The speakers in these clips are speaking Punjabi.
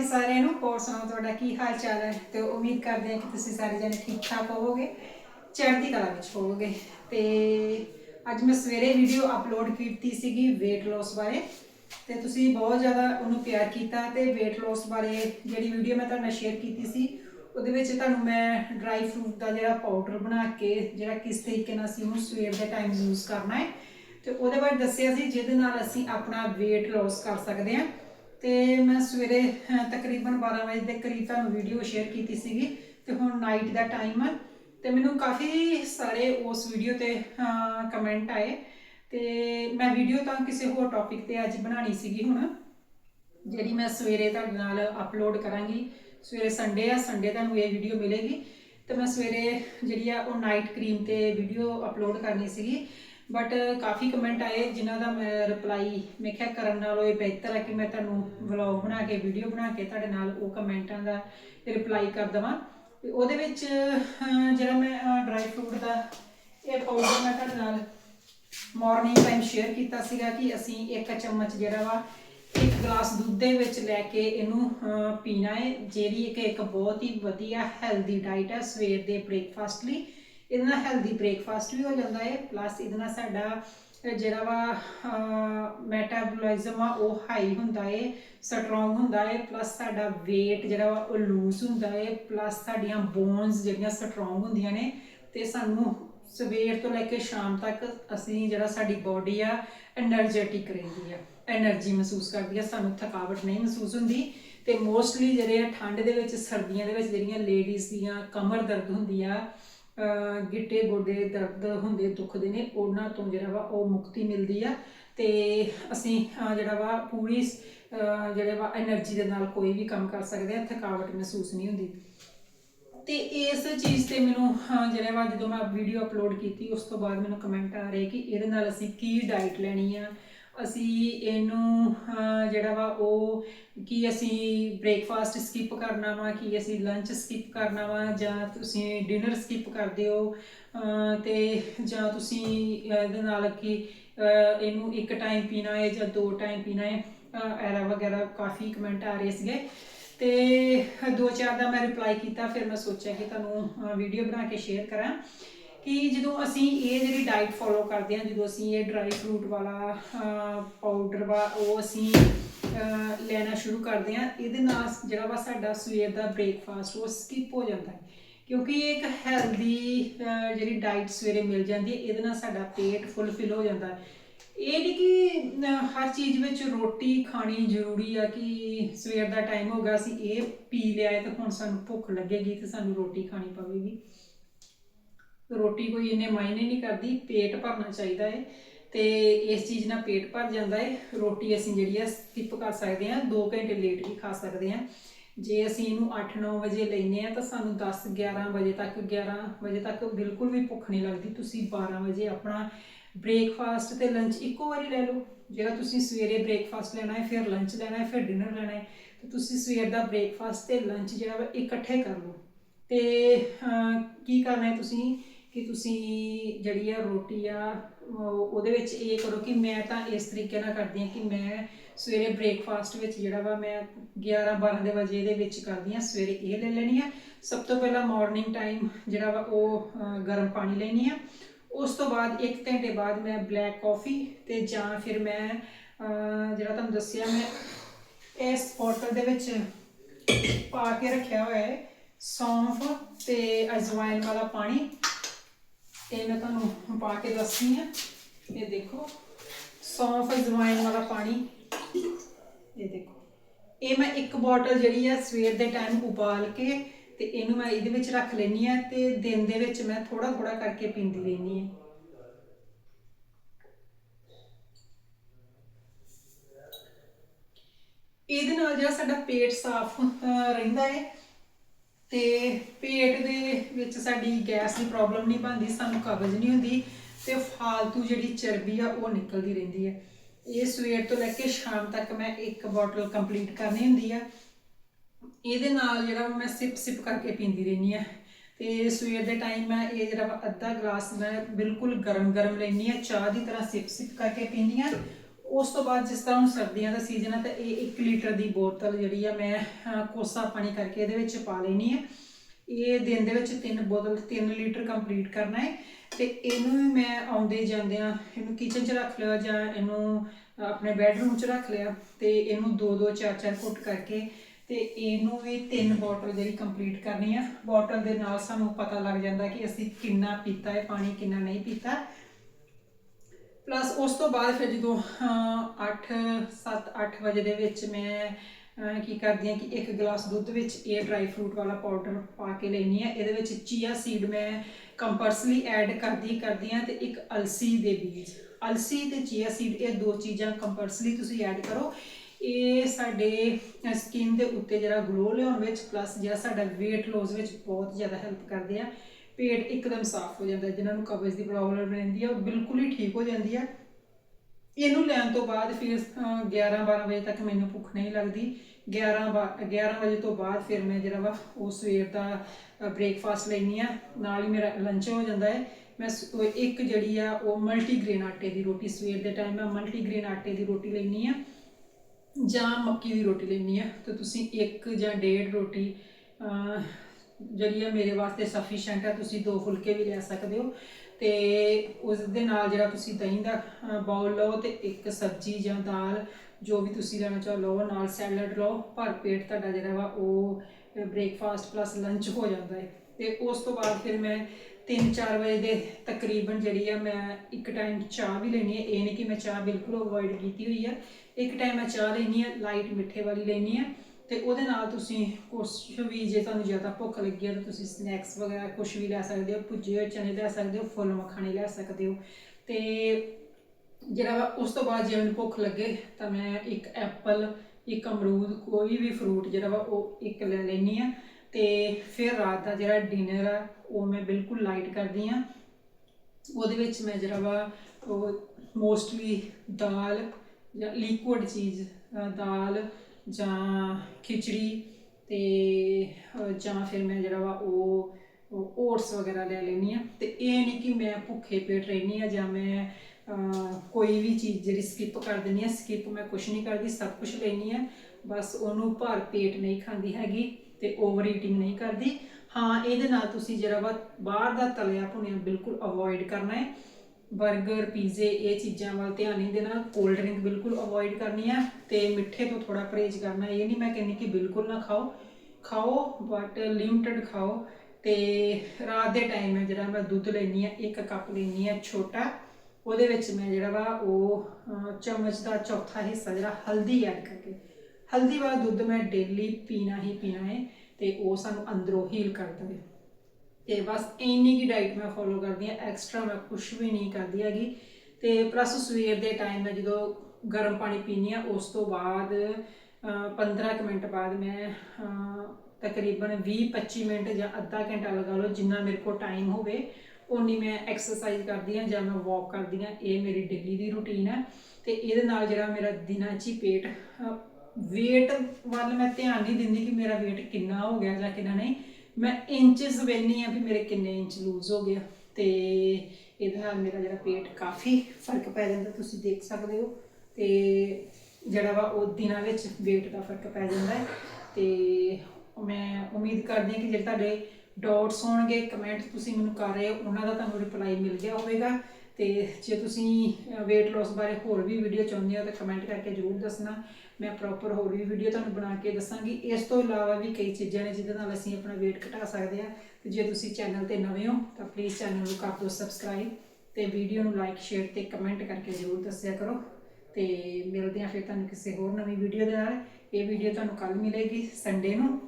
ਜੀ ਸਾਰਿਆਂ ਨੂੰ ਹੋਰ ਸੁਣਾਓ ਤੁਹਾਡਾ ਕੀ ਹਾਲ ਚਾਲ ਹੈ? ਤੇ ਉਮੀਦ ਕਰਦੇ ਹਾਂ ਕਿ ਤੁਸੀਂ ਸਾਰੇ ਜਣੇ ਠੀਕ ਠਾਕ ਹੋਵੋਗੇ, ਚੜ੍ਹਦੀ ਕਲਾ ਵਿੱਚ ਹੋਵੋਗੇ। ਤੇ ਅੱਜ ਮੈਂ ਸਵੇਰੇ ਵੀਡੀਓ ਅਪਲੋਡ ਕੀਤੀ ਸੀਗੀ weight loss ਬਾਰੇ। ਤੇ ਤੁਸੀਂ ਬਹੁਤ ਜ਼ਿਆਦਾ ਉਹਨੂੰ ਪਿਆਰ ਕੀਤਾ ਤੇ weight loss ਬਾਰੇ ਜਿਹੜੀ ਵੀਡੀਓ ਮੈਂ ਤੁਹਾਡੇ ਨਾਲ ਸ਼ੇਅਰ ਕੀਤੀ ਸੀ, ਉਹਦੇ ਵਿੱਚ ਤੁਹਾਨੂੰ ਮੈਂ ਡਰਾਈ ਫਰੂਟ ਦਾ ਜਿਹੜਾ ਪਾਊਡਰ ਬਣਾ ਕੇ ਜਿਹੜਾ ਕਿਸ ਤਰੀਕੇ ਨਾਲ ਅਸੀਂ ਉਹਨੂੰ ਸਵੇਰ ਦੇ ਟਾਈਮ ਯੂਜ਼ ਕਰਨਾ ਹੈ, ਤੇ ਉਹਦੇ ਬਾਰੇ ਦੱਸਿਆ ਸੀ, ਜਿਹਦੇ ਨਾਲ ਅਸੀਂ ਆਪਣਾ weight loss ਕਰ ਸਕਦੇ ਹਾਂ। ਤੇ ਮੈਂ ਸਵੇਰੇ ਤਕਰੀਬਨ 12 ਵਜੇ ਦੇ ਕਰੀਬ ਤੁਹਾਨੂੰ ਵੀਡੀਓ ਸ਼ੇਅਰ ਕੀਤੀ ਸੀਗੀ ਤੇ ਹੁਣ ਨਾਈਟ ਦਾ ਟਾਈਮ ਹੈ ਤੇ ਮੈਨੂੰ ਕਾਫੀ ਸਾਰੇ ਉਸ ਵੀਡੀਓ ਤੇ ਕਮੈਂਟ ਆਏ ਤੇ ਮੈਂ ਵੀਡੀਓ ਤਾਂ ਕਿਸੇ ਹੋਰ ਟੌਪਿਕ ਤੇ ਅੱਜ ਬਣਾਣੀ ਸੀਗੀ ਹੁਣ, ਜਿਹੜੀ ਮੈਂ ਸਵੇਰੇ ਤੁਹਾਡੇ ਨਾਲ ਅਪਲੋਡ ਕਰਾਂਗੀ। ਸਵੇਰੇ ਸੰਡੇ ਆ ਸੰਡੇ ਤੁਹਾਨੂੰ ਇਹ ਵੀਡੀਓ ਮਿਲੇਗੀ ਤੇ ਮੈਂ ਸਵੇਰੇ ਜਿਹੜੀ ਆ ਉਹ ਨਾਈਟ ਕਰੀਮ ਤੇ ਵੀਡੀਓ ਅਪਲੋਡ ਕਰਨੀ ਸੀਗੀ। ਬਟ ਕਾਫੀ ਕਮੈਂਟ ਆਏ ਜਿਨ੍ਹਾਂ ਦਾ ਮੈਂ ਰਿਪਲਾਈ ਮੈਂ ਕਿਹਾ ਕਰਨ ਨਾਲੋਂ ਇਹ ਬਿਹਤਰ ਹੈ ਕਿ ਮੈਂ ਤੁਹਾਨੂੰ ਵਲੌਗ ਬਣਾ ਕੇ ਵੀਡੀਓ ਬਣਾ ਕੇ ਤੁਹਾਡੇ ਨਾਲ ਉਹ ਕਮੈਂਟਾਂ ਦਾ ਰਿਪਲਾਈ ਕਰ ਦਵਾਂ। ਤੇ ਉਹਦੇ ਵਿੱਚ ਜਿਹੜਾ ਮੈਂ ਡਰਾਈ ਫਰੂਟ ਦਾ ਇਹ ਪਾਊਡਰ ਮੈਂ ਤੁਹਾਡੇ ਨਾਲ ਮਾਰਨਿੰਗ ਟਾਈਮ ਸ਼ੇਅਰ ਕੀਤਾ ਸੀਗਾ ਕਿ ਅਸੀਂ ਇੱਕ ਚਮਚ ਜਿਹੜਾ ਵਾ, ਇੱਕ ਗਲਾਸ ਦੁੱਧ ਦੇ ਵਿੱਚ ਲੈ ਕੇ ਇਹਨੂੰ ਪੀਣਾ ਹੈ, ਜਿਹੜੀ ਕਿ ਇੱਕ ਬਹੁਤ ਹੀ ਵਧੀਆ ਹੈਲਦੀ ਡਾਈਟ ਹੈ ਸਵੇਰ ਦੇ ਬ੍ਰੇਕਫਾਸਟ ਲਈ। ਇਹਦੇ ਨਾਲ ਹੈਲਦੀ ਬ੍ਰੇਕਫਾਸਟ ਵੀ ਹੋ ਜਾਂਦਾ ਹੈ ਪਲੱਸ ਇਹਦੇ ਨਾਲ ਸਾਡਾ ਜਿਹੜਾ ਵਾ ਮੈਟਾਬੋਲਿਜ਼ਮ ਆ, ਉਹ ਹਾਈ ਹੁੰਦਾ ਏ ਸਟਰੋਂਗ ਹੁੰਦਾ ਏ ਪਲੱਸ ਸਾਡਾ weight ਜਿਹੜਾ ਵਾ, ਉਹ ਲੂਜ਼ ਹੁੰਦਾ ਏ ਪਲੱਸ ਸਾਡੀਆਂ ਬੋਨਸ ਜਿਹੜੀਆਂ ਸਟਰੋਂਗ ਹੁੰਦੀਆਂ ਨੇ, ਤੇ ਸਾਨੂੰ ਸਵੇਰ ਤੋਂ ਲੈ ਕੇ ਸ਼ਾਮ ਤੱਕ ਅਸੀਂ ਜਿਹੜਾ ਸਾਡੀ ਬੋਡੀ ਆ એનર્ਜੈਟਿਕ ਰਹਿੰਦੀ ਆ એનર્ਜੀ ਮਹਿਸੂਸ ਕਰਦੀ ਆ, ਸਾਨੂੰ ਥਕਾਵਟ ਨਹੀਂ ਮਹਿਸੂਸ ਹੁੰਦੀ, ਤੇ ਮੋਸਟਲੀ ਜਿਹੜੇ ਠੰਡ ਦੇ ਵਿੱਚ, ਸਰਦੀਆਂ ਦੇ ਵਿੱਚ ਜਿਹੜੀਆਂ ਲੇਡੀਜ਼ ਦੀਆਂ ਕਮਰ ਦਰਦ ਹੁੰਦੀ ਆ ਗਿੱਟੇ ਗੋਡੇ ਦਰਦ ਹੁੰਦੇ ਦੁਖਦੇ ਨੇ, ਉਹਨਾਂ ਤੋਂ ਜਿਹੜਾ ਵਾ ਉਹ ਮੁਕਤੀ ਮਿਲਦੀ ਆ ਤੇ ਅਸੀਂ ਜਿਹੜਾ ਵਾ ਪੂਰੀ ਜਿਹੜਾ ਵਾ એનર્ਜੀ ਦੇ ਨਾਲ ਕੋਈ ਵੀ ਕੰਮ ਕਰ ਸਕਦੇ ਆ, ਥਕਾਵਟ ਮਹਿਸੂਸ ਨਹੀਂ ਹੁੰਦੀ। ਤੇ ਇਸ ਚੀਜ਼ ਤੇ ਮੈਨੂੰ ਜਿਹੜਾ ਵਾ ਜਦੋਂ ਮੈਂ ਵੀਡੀਓ ਅਪਲੋਡ ਕੀਤੀ, ਉਸ ਤੋਂ ਬਾਅਦ ਮੈਨੂੰ ਕਮੈਂਟ ਆ ਰਹੇ ਕਿ ਇਹਦੇ ਨਾਲ ਅਸੀਂ ਕੀ ਡਾਈਟ ਲੈਣੀ ਆ ਅਸੀਂ ਇਹਨੂੰ ਜਿਹੜਾ ਵਾ ਉਹ ਕੀ ਅਸੀਂ ਬ੍ਰੇਕਫਾਸਟ ਸਕਿਪ ਕਰਨਾ ਵਾ ਕੀ ਅਸੀਂ ਲੰਚ ਸਕਿਪ ਕਰਨਾ ਵਾ ਜਾਂ ਤੁਸੀਂ ਡਿਨਰ ਸਕਿਪ ਕਰਦੇ ਹੋ ਅਹ, ਤੇ ਜਾਂ ਤੁਸੀਂ ਇਹਦੇ ਨਾਲ ਕਿ ਇਹਨੂੰ ਇੱਕ ਟਾਈਮ ਪੀਣਾ ਹੈ ਜਾਂ ਦੋ ਟਾਈਮ ਪੀਣਾ ਹੈ ਐਰਾ ਵਗੈਰਾ ਕਾਫੀ ਕਮੈਂਟ ਆ ਰਹੇ ਸੀਗੇ। ਤੇ ਦੋ ਚਾਰ ਦਾ ਮੈਂ ਰਿਪਲਾਈ ਕੀਤਾ ਫਿਰ ਮੈਂ ਸੋਚਿਆ ਕਿ ਤੁਹਾਨੂੰ ਵੀਡੀਓ ਬਣਾ ਕੇ ਸ਼ੇਅਰ ਕਰਾਂ। ਕਿ ਜਦੋਂ ਅਸੀਂ ਇਹ ਜਿਹੜੀ ਡਾਈਟ ਫੋਲੋ ਕਰਦੇ ਹਾਂ, ਜਦੋਂ ਅਸੀਂ ਇਹ ਡਰਾਈ ਫਰੂਟ ਵਾਲਾ ਪਾਊਡਰ ਵਾ, ਉਹ ਅਸੀਂ ਲੈਣਾ ਸ਼ੁਰੂ ਕਰਦੇ ਹਾਂ, ਇਹਦੇ ਨਾਲ ਜਿਹੜਾ ਵਾ ਸਾਡਾ ਸਵੇਰ ਦਾ ਬ੍ਰੇਕਫਾਸਟ ਉਹ ਸਕਿਪ ਹੋ ਜਾਂਦਾ ਹੈ। ਕਿਉਂਕਿ ਇਹ ਇੱਕ ਹੈਲਦੀ ਜਿਹੜੀ ਡਾਈਟ ਸਵੇਰੇ ਮਿਲ ਜਾਂਦੀ ਹੈ, ਇਹਦੇ ਨਾਲ ਸਾਡਾ ਪੇਟ ਫੁੱਲਫਿਲ ਹੋ ਜਾਂਦਾ ਹੈ। ਇਹ ਨਹੀਂ ਕਿ ਹਰ ਚੀਜ਼ ਵਿੱਚ ਰੋਟੀ ਖਾਣੀ ਜ਼ਰੂਰੀ ਆ ਕਿ ਸਵੇਰ ਦਾ ਟਾਈਮ ਹੋ ਗਿਆ, ਅਸੀਂ ਇਹ ਪੀ ਲਿਆ ਹੈ ਤੇ ਹੁਣ ਸਾਨੂੰ ਭੁੱਖ ਲੱਗੇਗੀ ਤੇ ਸਾਨੂੰ ਰੋਟੀ ਖਾਣੀ ਪਵੇਗੀ। ਰੋਟੀ ਕੋਈ ਇੰਨੇ ਮਾਇਨੇ ਨਹੀਂ ਕਰਦੀ, ਪੇਟ ਭਰਨਾ ਚਾਹੀਦਾ ਹੈ ਤੇ ਇਸ ਚੀਜ਼ ਨਾਲ ਪੇਟ ਭਰ ਜਾਂਦਾ ਹੈ ਰੋਟੀ ਅਸੀਂ ਜਿਹੜੀ ਆ ਸਕਿਪ ਕਰ ਸਕਦੇ ਹਾਂ 2 ਘੰਟੇ ਲੇਟ ਵੀ ਖਾ ਸਕਦੇ ਹਾਂ। ਜੇ ਅਸੀਂ ਇਹਨੂੰ 8-9 ਵਜੇ ਲੈਨੇ ਆ ਤਾਂ ਸਾਨੂੰ 10-11 ਵਜੇ ਤੱਕ 11 ਵਜੇ ਤੱਕ ਬਿਲਕੁਲ ਵੀ ਭੁੱਖ ਨਹੀਂ ਲੱਗਦੀ। ਤੁਸੀਂ 12 ਵਜੇ ਆਪਣਾ ਬ੍ਰੇਕਫਾਸਟ ਤੇ ਲੰਚ ਇੱਕੋ ਵਾਰੀ ਲੈ ਲਓ। ਜਿਹੜਾ ਤੁਸੀਂ ਸਵੇਰੇ ਬ੍ਰੇਕਫਾਸਟ ਲੈਣਾ ਹੈ ਫਿਰ ਲੰਚ ਲੈਣਾ ਹੈ ਫਿਰ ਡਿਨਰ ਲੈਣਾ ਹੈ ਤੇ ਤੁਸੀਂ ਸਵੇਰ ਦਾ ਬ੍ਰੇਕਫਾਸਟ ਤੇ ਲੰਚ ਜਿਹੜਾ ਵਾ ਇਕੱਠੇ ਕਰ ਲਓ। ਤੇ ਕੀ ਕਰਨਾ ਹੈ ਤੁਸੀਂ? ਕਿ ਤੁਸੀਂ ਜਿਹੜੀ ਆ ਰੋਟੀ ਆ ਉਹਦੇ ਵਿੱਚ ਇਹ ਕਰੋ ਕਿ ਮੈਂ ਤਾਂ ਇਸ ਤਰੀਕੇ ਨਾਲ ਕਰਦੀ ਹਾਂ ਕਿ ਮੈਂ ਸਵੇਰੇ ਬ੍ਰੇਕਫਾਸਟ ਵਿੱਚ ਜਿਹੜਾ ਵਾ ਮੈਂ 11 12 ਦੇ ਵਜੇ ਦੇ ਵਿੱਚ ਕਰਦੀ ਹਾਂ, ਸਵੇਰੇ ਇਹ ਲੈ ਲੈਣੀ ਆ। ਸਭ ਤੋਂ ਪਹਿਲਾਂ ਮਾਰਨਿੰਗ ਟਾਈਮ ਜਿਹੜਾ ਵਾ ਉਹ ਗਰਮ ਪਾਣੀ ਲੈਣੀ ਆ। ਉਸ ਤੋਂ ਬਾਅਦ 1 ਘੰਟੇ ਬਾਅਦ ਮੈਂ ਬਲੈਕ ਕਾਫੀ ਤੇ ਜਾਂ ਫਿਰ ਮੈਂ ਜਿਹੜਾ ਤੁਹਾਨੂੰ ਦੱਸਿਆ ਮੈਂ ਇਸ ਬੋਟਲ ਦੇ ਵਿੱਚ ਪਾ ਕੇ ਰੱਖਿਆ ਹੋਇਆ ਹੈ, ਸੌਂਫ ਤੇ ਅਜਵਾਇਨ ਵਾਲਾ ਪਾਣੀ। ਇਹ ਮੈਂ ਤੁਹਾਨੂੰ ਪਾ ਕੇ ਦੱਸਦੀ ਹਾਂ। ਇਹ ਦੇਖੋ, ਸੌਂਫ ਅਜਵਾਇਨ ਵਾਲਾ ਪਾਣੀ। ਇਹ ਦੇਖੋ। ਇਹ ਮੈਂ ਇੱਕ ਬੋਟਲ ਜਿਹੜੀ ਆ ਸਵੇਰ ਦੇ ਟਾਈਮ ਉਬਾਲ ਕੇ ਤੇ ਇਹਨੂੰ ਮੈਂ ਇਹਦੇ ਵਿੱਚ ਰੱਖ ਲੈਣੀ ਆ ਤੇ ਦਿਨ ਦੇ ਵਿੱਚ ਮੈਂ ਥੋੜਾ ਥੋੜਾ ਕਰਕੇ ਪੀਂਦੀ ਰਹਿੰਦੀ ਆ ਇਹਦੇ ਨਾਲ ਜਿਹੜਾ ਸਾਡਾ ਪੇਟ ਸਾਫ਼ ਰਹਿੰਦਾ ਹੈ ਤੇ ਪੇਟ ਦੇ ਵਿੱਚ ਸਾਡੀ ਗੈਸ ਦੀ ਪ੍ਰੋਬਲਮ ਨਹੀਂ ਬਣਦੀ, ਸਾਨੂੰ ਕਬਜ਼ ਨਹੀਂ ਹੁੰਦੀ ਤੇ ਫਾਲਤੂ ਜਿਹੜੀ ਚਰਬੀ ਆ, ਉਹ ਨਿਕਲਦੀ ਰਹਿੰਦੀ ਹੈ ਇਹ ਸਵੇਰ ਤੋਂ ਲੈ ਕੇ ਸ਼ਾਮ ਤੱਕ ਮੈਂ ਇੱਕ ਬੋਟਲ ਕੰਪਲੀਟ ਕਰਨੀ ਹੁੰਦੀ ਆ। ਇਹਦੇ ਨਾਲ ਜਿਹੜਾ ਮੈਂ ਸਿਪ ਸਿਪ ਕਰਕੇ ਪੀਂਦੀ ਰਹਿੰਦੀ ਆ। ਤੇ ਸਵੇਰ ਦੇ ਟਾਈਮ ਮੈਂ ਇਹ ਜਿਹੜਾ ਵਾ ਅੱਧਾ ਗਲਾਸ ਮੈਂ ਬਿਲਕੁਲ ਗਰਮ ਗਰਮ ਲੈਣੀ ਆ, ਚਾਹ ਦੀ ਤਰ੍ਹਾਂ ਸਿਪ ਸਿਪ ਕਰਕੇ ਪੀਂਦੀ ਆ। ਉਸ ਤੋਂ ਬਾਅਦ ਜਿਸ ਤਰ੍ਹਾਂ ਹੁਣ ਸਰਦੀਆਂ ਦਾ ਸੀਜ਼ਨ ਹੈ ਤਾਂ ਇਹ 1 ਲੀਟਰ ਦੀ ਬੋਤਲ ਜਿਹੜੀ ਆ ਮੈਂ ਕੋਸਾ ਪਾਣੀ ਕਰਕੇ ਇਹਦੇ ਵਿੱਚ ਪਾ ਲੈਣੀ ਹੈ ਇਹ ਦਿਨ ਦੇ ਵਿੱਚ ਤਿੰਨ ਬੋਤਲ 3 ਲੀਟਰ ਕੰਪਲੀਟ ਕਰਨਾ ਹੈ। ਤੇ ਇਹਨੂੰ ਵੀ ਮੈਂ ਆਉਂਦੇ ਜਾਂਦਿਆਂ ਇਹਨੂੰ ਕਿਚਨ 'ਚ ਰੱਖ ਲਿਆ ਜਾਂ ਇਹਨੂੰ ਆਪਣੇ ਬੈੱਡਰੂਮ 'ਚ ਰੱਖ ਲਿਆ ਤੇ ਇਹਨੂੰ ਦੋ ਦੋ, ਚਾਰ ਚਾਰ ਘੁੱਟ ਕਰਕੇ ਤੇ ਇਹਨੂੰ ਵੀ ਤਿੰਨ ਬੋਟਲ ਜਿਹੜੀ ਕੰਪਲੀਟ ਕਰਨੀ ਆ। ਬੋਟਲ ਦੇ ਨਾਲ ਸਾਨੂੰ ਪਤਾ ਲੱਗ ਜਾਂਦਾ ਕਿ ਅਸੀਂ ਕਿੰਨਾ ਪੀਤਾ ਹੈ, ਪਾਣੀ ਕਿੰਨਾ ਨਹੀਂ ਪੀਤਾ। ਪਲੱਸ ਉਸ ਤੋਂ ਬਾਅਦ ਫਿਰ ਜਦੋਂ 8 7 8 ਵਜੇ ਦੇ ਵਿੱਚ ਮੈਂ ਕੀ ਕਰਦੀ ਹਾਂ ਕਿ ਇੱਕ ਗਲਾਸ ਦੁੱਧ ਵਿੱਚ ਇਹ ਡਰਾਈ ਫਰੂਟ ਵਾਲਾ ਪਾਊਡਰ ਪਾ ਕੇ ਲੈਣੀ ਹੈ। ਇਹਦੇ ਵਿੱਚ ਚੀਆ ਸੀਡ ਮੈਂ ਕੰਪਲਸਰੀ ਐਡ ਕਰਦੀ ਕਰਦੀ ਹਾਂ ਤੇ ਇੱਕ ਅਲਸੀ ਦੇ ਬੀਜ। ਅਲਸੀ ਤੇ ਚੀਆ ਸੀਡ ਇਹ ਦੋ ਚੀਜ਼ਾਂ ਕੰਪਲਸਰੀ ਤੁਸੀਂ ਐਡ ਕਰੋ। ਇਹ ਸਾਡੇ ਸਕਿਨ ਦੇ ਉੱਤੇ ਜਿਹੜਾ ਗਲੋ ਲਿਆਉਣ ਵਿੱਚ ਪਲੱਸ ਜਿਹੜਾ ਸਾਡਾ weight loss ਵਿੱਚ ਬਹੁਤ ਜ਼ਿਆਦਾ ਹੈਲਪ ਕਰਦੇ ਆ। ਪੇਟ ਇੱਕਦਮ ਸਾਫ਼ ਹੋ ਜਾਂਦਾ ਹੈ। ਜਿਨ੍ਹਾਂ ਨੂੰ ਕਬਜ਼ ਦੀ ਪ੍ਰੋਬਲਮ ਰਹਿੰਦੀ ਹੈ ਉਹ ਬਿਲਕੁਲ ਹੀ ਠੀਕ ਹੋ ਜਾਂਦੀ ਹੈ ਇਹਨੂੰ ਲੈਣ ਤੋਂ ਬਾਅਦ ਫਿਰ 11 12 ਵਜੇ ਤੱਕ ਮੈਨੂੰ ਭੁੱਖ ਨਹੀਂ ਲੱਗਦੀ। 11 ਬਾ- 11 ਵਜੇ ਤੋਂ ਬਾਅਦ ਫਿਰ ਮੈਂ ਜਿਹੜਾ ਵਾ ਉਹ ਸਵੇਰ ਦਾ ਬ੍ਰੇਕਫਾਸਟ ਲੈਂਦੀ ਆ। ਨਾਲ ਹੀ ਮੇਰਾ ਲੰਚ ਹੋ ਜਾਂਦਾ ਹੈ ਮੈਂ ਸ- ਉਹ ਇੱਕ ਜਿਹੜੀ ਆ ਉਹ ਮਲਟੀਗ੍ਰੇਨ ਆਟੇ ਦੀ ਰੋਟੀ ਸਵੇਰ ਦੇ ਟਾਈਮ ਮੈਂ ਮਲਟੀਗ੍ਰੇਨ ਆਟੇ ਦੀ ਰੋਟੀ ਲੈਂਦੀ ਆ ਜਾਂ ਮੱਕੀ ਦੀ ਰੋਟੀ ਲੈਣੀ ਆ। ਤੇ ਤੁਸੀਂ ਇੱਕ ਜਾਂ ਡੇਢ ਰੋਟੀ ਅਹ, ਜਿਹੜੀ ਆ ਮੇਰੇ ਵਾਸਤੇ ਸਫੀਸ਼ੀਐਂਟ ਆ, ਤੁਸੀਂ ਦੋ ਫੁਲਕੇ ਵੀ ਲੈ ਸਕਦੇ ਹੋ। ਤੇ ਉਸ ਦੇ ਨਾਲ ਜਿਹੜਾ ਤੁਸੀਂ ਦਹੀਂ ਦਾ ਬਾਉਲ ਲਓ ਤੇ ਇੱਕ ਸਬਜ਼ੀ ਜਾਂ ਦਾਲ, ਜੋ ਵੀ ਤੁਸੀਂ ਲੈਣਾ ਚਾਹੋ ਲਓ, ਨਾਲ ਸੈਲਡ ਲਓ ਭਰ ਪੇਟ ਤੁਹਾਡਾ ਜਿਹੜਾ ਵਾ ਉਹ ਬ੍ਰੇਕਫਾਸਟ ਪਲੱਸ ਲੰਚ ਹੋ ਜਾਂਦਾ ਹੈ ਤੇ ਉਸ ਤੋਂ ਬਾਅਦ ਫਿਰ ਮੈਂ 3-4 ਵਜੇ ਦੇ ਤਕਰੀਬਨ ਜਿਹੜੀ ਆ ਮੈਂ ਇੱਕ ਟਾਈਮ ਚਾਹ ਵੀ ਲੈਣੀ ਹੈ ਇਹ ਨਹੀਂ ਕਿ ਮੈਂ ਚਾਹ ਬਿਲਕੁਲ ਅਵੋਇਡ ਕੀਤੀ ਹੋਈ ਆ। ਇੱਕ ਟਾਈਮ ਮੈਂ ਚਾਹ ਲੈਣੀ ਆ ਲਾਈਟ ਮਿੱਠੇ ਵਾਲੀ ਲੈਣੀ ਆ। ਤੇ ਉਹਦੇ ਨਾਲ ਤੁਸੀਂ ਕੁਛ ਵੀ ਜੇ ਤੁਹਾਨੂੰ ਜ਼ਿਆਦਾ ਭੁੱਖ ਲੱਗੀ ਹੈ ਤਾਂ ਤੁਸੀਂ ਸਨੈਕਸ ਵਗੈਰਾ ਕੁਝ ਵੀ ਲੈ ਸਕਦੇ ਹੋ ਭੁੱਜੇ ਹੋਏ ਚਨੇ ਲੈ ਸਕਦੇ ਹੋ ਫੁੱਲ ਮੱਖਣੀ ਲੈ ਸਕਦੇ ਹੋ। ਤੇ ਜਿਹੜਾ ਵਾ ਉਸ ਤੋਂ ਬਾਅਦ ਜੇ ਮੈਨੂੰ ਭੁੱਖ ਲੱਗੇ ਤਾਂ ਮੈਂ ਇੱਕ ਐਪਲ ਇੱਕ ਅਮਰੂਦ ਕੋਈ ਵੀ ਫਰੂਟ ਜਿਹੜਾ ਵਾ ਉਹ ਇੱਕ ਲੈ ਲੈਣੀ ਆ ਤੇ ਫਿਰ ਰਾਤ ਦਾ ਜਿਹੜਾ ਡਿਨਰ ਆ ਉਹ ਮੈਂ ਬਿਲਕੁਲ ਲਾਈਟ ਕਰਦੀ ਆ ਉਹਦੇ ਵਿੱਚ ਮੈਂ ਜਿਹੜਾ ਵਾ ਉਹ ਮੋਸਟਲੀ ਦਾਲ ਜਾਂ ਲਿਕੁਇਡ ਚੀਜ਼ ਅ, ਦਾਲ ਜਾਂ ਖਿਚੜੀ ਤੇ ਜਾਂ ਫਿਰ ਮੈਂ ਜਿਹੜਾ ਵਾ ਉਹ ਓਟਸ ਵਗੈਰਾ ਲੈ ਲੈਣੀ ਆ ਤੇ ਇਹ ਨਹੀਂ ਕਿ ਮੈਂ ਭੁੱਖੇ ਪੇਟ ਰਹਿਣੀ ਆ ਜਾਂ ਮੈਂ ਕੋਈ ਵੀ ਚੀਜ਼ ਜਿਹੜੀ ਸਕਿਪ ਕਰ ਦਿੰਦੀ ਆ ਸਕਿਪ ਮੈਂ ਕੁਝ ਨਹੀਂ ਕਰਦੀ, ਸਭ ਕੁਝ ਲੈਣੀ ਆ ਬਸ ਉਹਨੂੰ ਭਰ ਪੇਟ ਨਹੀਂ ਖਾਂਦੀ ਹੈਗੀ ਤੇ ਓਵਰ ਈਟਿੰਗ ਨਹੀਂ ਕਰਦੀ। ਹਾਂ, ਇਹਦੇ ਨਾਲ ਤੁਸੀਂ ਜਿਹੜਾ ਵਾ ਬਾਹਰ ਦਾ ਤਲਿਆ ਭੁਨਿਆ ਬਿਲਕੁਲ ਅਵੋਇਡ ਕਰਨਾ ਹੈ। 버ਗਰ ਪੀਜ਼ੇ, ਇਹ ਚੀਜ਼ਾਂ ਵੱਲ ਧਿਆਨ ਨਹੀਂ ਦੇਣਾ। ਕੋਲਡ ਡਰਿੰਕ ਬਿਲਕੁਲ ਅਵੋਇਡ ਕਰਨੀ ਆ ਤੇ ਮਿੱਠੇ ਤੋਂ ਥੋੜਾ ਪਰਹੇਜ਼ ਕਰਨਾ। ਇਹ ਨਹੀਂ ਮੈਂ ਕਹਿੰਦੀ ਕਿ ਬਿਲਕੁਲ ਨਾ ਖਾਓ। ਖਾਓ ਬਟ ਲਿਮਟਿਡ ਖਾਓ। ਤੇ ਰਾਤ ਦੇ ਟਾਈਮ ਹੈ ਜਿਹੜਾ ਮੈਂ ਦੁੱਧ ਲੈਣੀ ਆ, ਇੱਕ ਕੱਪ ਲੈਣੀ ਆ ਛੋਟਾ। ਉਹਦੇ ਵਿੱਚ ਮੈਂ ਜਿਹੜਾ ਵਾ ਉਹ ਚਮਚ ਦਾ ਚੌਥਾ ਹਿੱਸਾ ਜਿਹੜਾ ਹਲਦੀ ਐਡ ਕਰਕੇ। ਹਲਦੀ ਵਾਲਾ ਦੁੱਧ ਮੈਂ ਡੇਲੀ ਪੀਣਾ ਹੀ ਪੀਣਾ ਹੈ ਤੇ ਉਹ ਸਾਨੂੰ ਅੰਦਰੋਂ ਹੀਲ ਕਰਦਾ ਹੈ ਤੇ ਬਸ ਇੰਨੀ ਕੀ ਡਾਈਟ ਮੈਂ ਫੋਲੋ ਕਰਦੀ ਆ ਐਕਸਟਰਾ ਮੈਂ ਕੁਝ ਵੀ ਨਹੀਂ ਕਰਦੀ ਹੈਗੀ। ਤੇ ਪਲੱਸ ਸਵੇਰ ਦੇ ਟਾਈਮ ਮੈਂ ਜਦੋਂ ਗਰਮ ਪਾਣੀ ਪੀਨੀ ਆ ਉਸ ਤੋਂ ਬਾਅਦ ਅਹ, 15 ਕੁ ਮਿੰਟ ਬਾਅਦ ਮੈਂ ਤਕਰੀਬਨ 20-25 ਮਿੰਟ ਜਾਂ ਅੱਧਾ ਘੰਟਾ ਲਗਾ ਲਓ ਜਿੰਨਾ ਮੇਰੇ ਕੋਲ ਟਾਈਮ ਹੋਵੇ ਉਨੀ ਮੈਂ ਐਕਸਰਸਾਈਜ਼ ਕਰਦੀ ਆ ਜਾਂ ਮੈਂ ਵਾਕ ਕਰਦੀ ਆ ਇਹ ਮੇਰੀ ਡੇਲੀ ਦੀ ਰੁਟੀਨ ਹੈ। ਤੇ ਇਹਦੇ ਨਾਲ ਜਿਹੜਾ ਮੇਰਾ ਦਿਨਾਂ 'ਚ ਹੀ ਪੇਟ weight ਵੱਲ ਮੈਂ ਧਿਆਨ ਨਹੀਂ ਦਿੰਦੀ ਕਿ ਮੇਰਾ weight ਕਿੰਨਾ ਹੋ ਗਿਆ ਜਾਂ ਕਿੰਨਾ ਨਹੀਂ। ਮੈਂ ਇੰਚਸ ਵੇਖਨੀ ਆ ਵੀ ਮੇਰੇ ਕਿੰਨੇ ਇੰਚ ਲੂਜ਼ ਹੋ ਗਿਆ ਤੇ ਇਹਦੇ ਨਾਲ ਮੇਰਾ ਜਿਹੜਾ ਪੇਟ ਕਾਫੀ ਫ਼ਰਕ ਪੈ ਜਾਂਦਾ, ਤੁਸੀਂ ਦੇਖ ਸਕਦੇ ਹੋ। ਤੇ ਜਿਹੜਾ ਵਾ ਉਹ ਦਿਨਾਂ ਵਿੱਚ weight ਦਾ ਫ਼ਰਕ ਪੈ ਜਾਂਦਾ ਹੈ। ਤੇ ਮੈਂ ਉਮੀਦ ਕਰਦੀ ਹਾਂ ਕਿ ਜਿਹੜੇ ਤੁਹਾਡੇ ਡਾਊਟਸ ਹੋਣਗੇ ਕਮੈਂਟ ਤੁਸੀਂ ਮੈਨੂੰ ਕਰ ਰਹੇ ਹੋ, ਉਹਨਾਂ ਦਾ ਤੁਹਾਨੂੰ ਰਿਪਲਾਈ ਮਿਲ ਗਿਆ ਹੋਵੇਗਾ। ਤੇ ਜੇ ਤੁਸੀਂ weight loss ਬਾਰੇ ਹੋਰ ਵੀ ਵੀਡੀਓ ਚਾਹੁੰਦੇ ਹੋ ਤਾਂ ਕਮੈਂਟ ਕਰਕੇ ਜ਼ਰੂਰ ਦੱਸਣਾ। ਮੈਂ ਪ੍ਰੋਪਰ ਹੋਰ ਵੀ ਵੀਡੀਓ ਤੁਹਾਨੂੰ ਬਣਾ ਕੇ ਦੱਸਾਂਗੀ। ਇਸ ਤੋਂ ਇਲਾਵਾ ਵੀ ਕਈ ਚੀਜ਼ਾਂ ਨੇ ਜਿਹਦੇ ਨਾਲ ਅਸੀਂ ਆਪਣਾ weight ਘਟਾ ਸਕਦੇ ਹਾਂ। ਤੇ ਜੇ ਤੁਸੀਂ ਚੈਨਲ ਤੇ ਨਵੇਂ ਹੋ ਤਾਂ ਪਲੀਜ਼ ਚੈਨਲ ਨੂੰ ਕਰ ਦਿਓ ਸਬਸਕ੍ਰਾਈਬ ਤੇ ਵੀਡੀਓ ਨੂੰ ਲਾਈਕ ਸ਼ੇਅਰ ਤੇ ਕਮੈਂਟ ਕਰਕੇ ਜ਼ਰੂਰ ਦੱਸਿਆ ਕਰੋ। ਤੇ ਮਿਲਦੇ ਹਾਂ ਫਿਰ ਤੁਹਾਨੂੰ ਕਿਸੇ ਹੋਰ ਨਵੀਂ ਵੀਡੀਓ ਦੇ ਨਾਲ। ਇਹ ਵੀਡੀਓ ਤੁਹਾਨੂੰ ਕੱਲ ਮਿਲੇਗੀ ਸੰਡੇ ਨੂੰ।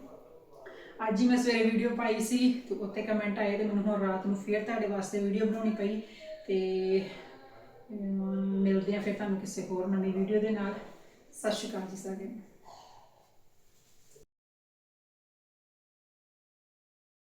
ਅੱਜ ਹੀ ਮੈਂ ਸਵੇਰੇ ਵੀਡੀਓ ਪਾਈ ਸੀ ਤੇ ਉੱਤੇ ਕਮੈਂਟ ਆਏ ਤੇ ਮੈਨੂੰ ਹੁਣ ਰਾਤ ਨੂੰ ਫੇਰ ਤੁਹਾਡੇ ਵਾਸਤੇ ਵੀਡੀਓ ਬਣਾਉਣੀ ਪਈ। ਤੇ ਮਿਲਦੇ ਆ ਫਿਰ ਤੁਹਾਨੂੰ ਕਿਸੇ ਹੋਰ ਨਵੀਂ ਵੀਡੀਓ ਦੇ ਨਾਲ। ਸਤਿ ਸ਼੍ਰੀ ਅਕਾਲ ਜੀ ਸਾਰਿਆਂ ਨੂੰ।